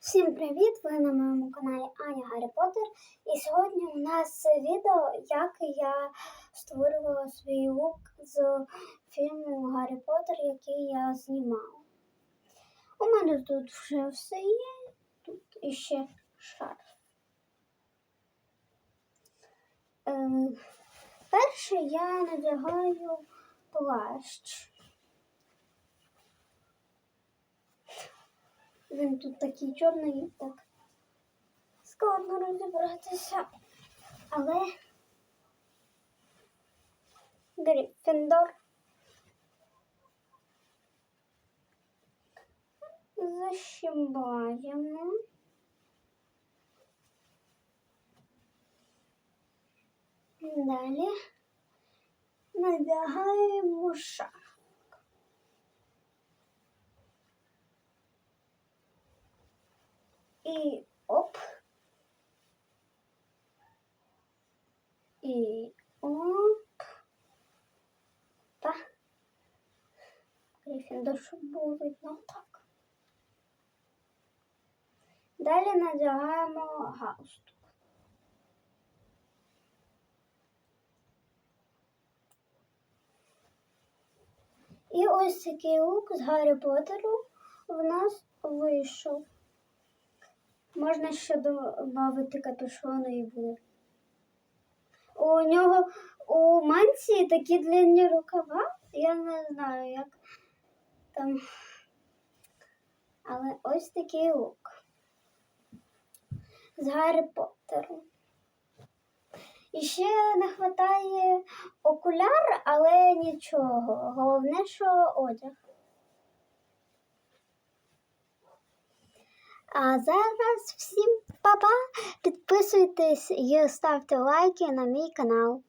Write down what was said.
Всім привіт! Ви на моєму каналі Аня Гаррі Поттер. І сьогодні у нас відео, як я створювала свій лук з фільму Гаррі Поттер, який я знімала. У мене тут вже все є, тут іще шарф. Е, перше я надягаю плащ. Він тут такий чорний, так складно розібратися. Але Гриффіндор защибаємо. Далі надягаємо шар. І оп. І оп. Та. Грифіндор, щоб було видно так. Далі надягаємо галстук. І ось такий лук з Гаррі Поттеру в нас вийшов. Можна ще додати капюшони і буде. У нього у манції такі длинні рукава. Я не знаю, як там. Але ось такий лук. З Гаррі Поттером. І ще не вистачає окуляр, але нічого. Головне, що одяг. А зараз всім па-па! Підписуйтесь і ставте лайки на мій канал.